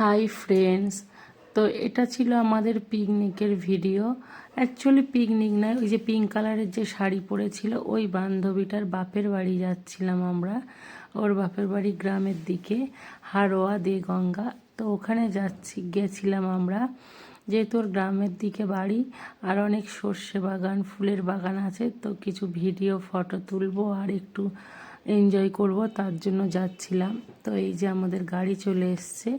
Hi friends তো এটা ছিল আমাদের পিকনিকের ভিডিও অ্যাকচুয়ালি পিকনিক নয় ওই যে পিঙ্ক কালারের যে শাড়ি পরেছিল, ওই বান্ধবীটার বাপের বাড়ি যাচ্ছিলাম আমরা, ওর বাপের বাড়ি গ্রামের দিকে, হারোয়া দে গঙ্গা। তো ওখানে যাচ্ছি, গেছিলাম আমরা, যেহেতু ওর গ্রামের দিকে বাড়ি, আর অনেক সর্ষে বাগান, ফুলের বাগান আছে, তো কিছু ভিডিও ফটো তুলবো, আর একটু এনজয় করব, তার জন্য যাচ্ছিলাম। তো এই যে আমাদের গাড়ি চলে এসছে।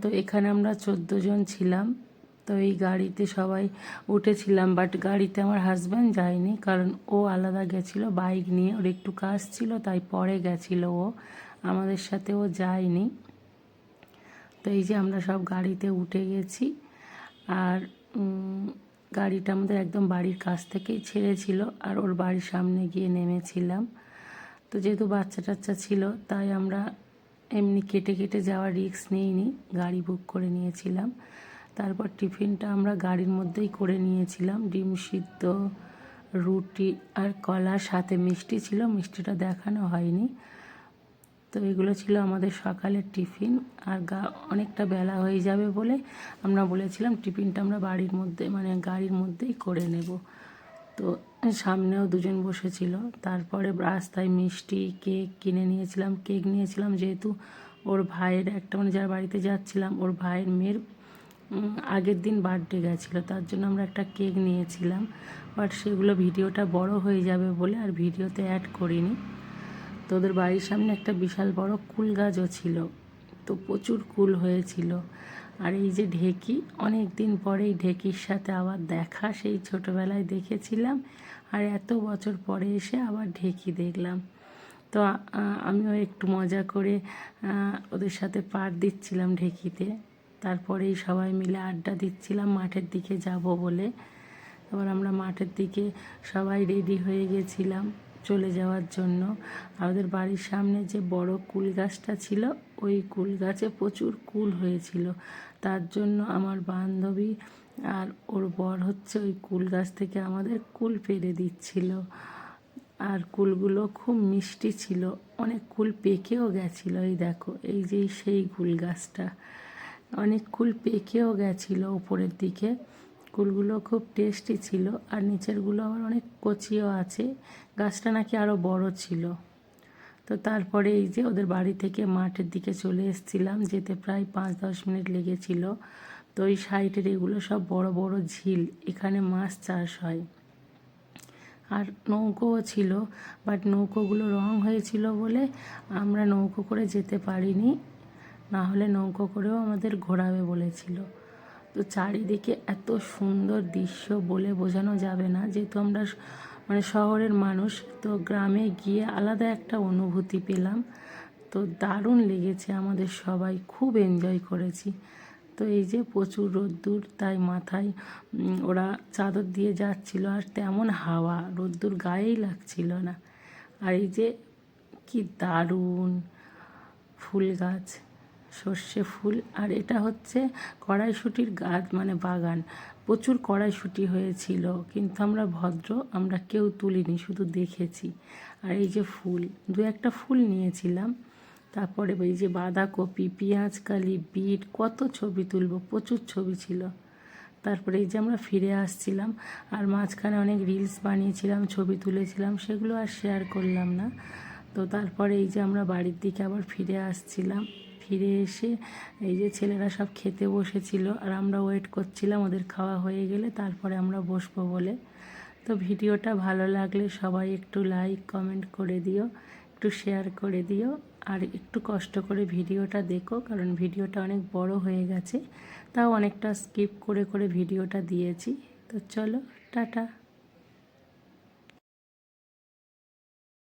তো এখানে আমরা চোদ্দ জন ছিলাম। তো এই গাড়িতে সবাই উঠেছিলাম বাট গাড়িতে আমার হাজব্যান্ড যায়নি কারণ ও আলাদা গেছিল বাইক নিয়ে। ওর একটু কাজ ছিল, তাই পরে গেছিল ও। আমাদের সাথে ও যায়নি। তো এই যে আমরা সব গাড়িতে উঠে গেছি। আর গাড়িটা আমাদের একদম বাড়ির কাছ থেকেই ছেড়েছিল আর ওর বাড়ির সামনে গিয়ে নেমেছিলাম। তো যেহেতু বাচ্চা টাচ্চা ছিল, তাই আমরা এমনি কেটে কেটে যাওয়ার রিস্ক নিইনি, গাড়ি বুক করে নিয়েছিলাম। তারপর টিফিনটা আমরা গাড়ির মধ্যেই করে নিয়েছিলাম। ডিম সিদ্ধ, রুটি আর কলা সাথে মিষ্টি ছিল, মিষ্টিটা দেখানো হয়নি। তো এগুলো ছিল আমাদের সকালের টিফিন। আর গা অনেকটা বেলা হয়ে যাবে বলে আমরা বলেছিলাম, টিফিনটা আমরা বাড়ির মধ্যে মানে গাড়ির মধ্যেই করে নেব। তো সামনেও দুজন বসেছিল। তারপরে রাস্তায় মিষ্টি কেক কিনে নিয়েছিলাম, কেক নিয়েছিলাম যেহেতু ওর ভাইয়ের একটা মানে যার বাড়িতে যাচ্ছিলাম, ওর ভাইয়ের মেয়ের আগের দিন বার্থডে গেছিল, তার জন্য আমরা একটা কেক নিয়েছিলাম। বাট সেগুলো ভিডিওটা বড় হয়ে যাবে বলে আর ভিডিওতে অ্যাড করিনি। তো ওদের বাড়ির সামনে একটা বিশাল বড় কুল গাছও ছিল। তো প্রচুর কুল হয়েছিল। আর এই যে ঢেকি অনেক দিন পরে এই ঢেকির সাথে আবার দেখা, সেই ছোটোবেলায় দেখেছিলাম। আর এত বছর পরে এসে আবার ঢেকি দেখলাম। তো আমিও একটু মজা করে ওদের সাথে পার দিচ্ছিলাম ঢেকিতে। তারপরেই সবাই মিলে আড্ডা দিচ্ছিলাম, মাঠের দিকে যাব বলে। এবার আমরা মাঠের দিকে সবাই রেডি হয়ে গেছিলাম। চলে যাওয়ার জন্য। আমাদের বাড়ির সামনে যে বড় কুল গাছটা ছিল, ওই কুল গাছে প্রচুর কুল হয়েছিল। তার জন্য আমার বান্ধবী আর ওর বর হচ্ছে ওই কুল গাছ থেকে আমাদের কুল পেরে দিচ্ছিল। আর কুলগুলো খুব মিষ্টি ছিল। অনেক কুল পেকেও গেছিল, এই দেখো, এই যে সেই কুল গাছটা। অনেক কুল পেকেও গেছিল উপরের দিকে। কুলগুলো খুব টেস্টি ছিল আর নিচেরগুলো আবার অনেক কচিও আছে। গাছটা নাকি আরও বড় ছিল। তো তারপরে এই যে ওদের বাড়ি থেকে মাঠের দিকে চলে এসেছিলাম, যেতে প্রায় পাঁচ দশ মিনিট লেগেছিল। তো ওই সাইডের এগুলো সব বড় বড় ঝিল, এখানে মাছ চাষ হয়। আর নৌকোও ছিল, বাট নৌকোগুলো রং হয়েছিল বলে আমরা নৌকো করে যেতে পারিনি। না হলে নৌকো করেও আমাদের ঘোরাবে বলেছিল। তো চারিদিকে এত সুন্দর দৃশ্য বলে বোঝানো যাবে না। যেহেতু আমরা মানে শহরের মানুষ, তো গ্রামে গিয়ে আলাদা একটা অনুভূতি পেলাম। তো দারুণ লেগেছে আমাদের সবাই, খুব এনজয় করেছি। তো এই যে প্রচুর রোদ্দুর, তাই মাথায় ওরা চাদর দিয়ে যাচ্ছিল আর তেমন হাওয়া, রোদ্দুর গায়েই লাগছিল না। আর এই যে কি দারুণ ফুল গাছ। সর্ষে ফুল, আর এটা হচ্ছে কড়াইশুটির গাছ মানে বাগান। প্রচুর কড়াইশুটি হয়েছিল, কিন্তু আমরা ভদ্র, আমরা কেউ তুলিনি, শুধু দেখেছি। আর এই যে ফুল, দু একটা ফুল নিয়েছিলাম। তারপরে এই যে বাঁধাকপি পেঁয়াজ কালি বিট, কত ছবি তুলব, প্রচুর ছবি ছিল। তারপরে এই যে আমরা ফিরে আসছিলাম, আর মাঝখানে অনেক রিলস বানিয়েছিলাম, ছবি তুলেছিলাম, সেগুলো আর শেয়ার করলাম না। তো তারপরে এই যে আমরা বাড়ির দিকে আবার ফিরে আসছিলাম। ফিরে এসে এই যে ছেলেরা সব খেতে বসেছিল আর আমরা ওয়েট করছিলাম ওদের খাওয়া হয়ে গেলে, তারপরে আমরা বসবো বলে। তো ভিডিওটা ভালো লাগলে সবাই একটু লাইক কমেন্ট করে দিও, একটু শেয়ার করে দিও আর একটু কষ্ট করে ভিডিওটা দেখো, কারণ ভিডিওটা অনেক বড় হয়ে গেছে। তাও অনেকটা স্কিপ করে করে ভিডিওটা দিয়েছি। তো চলো, টাটা।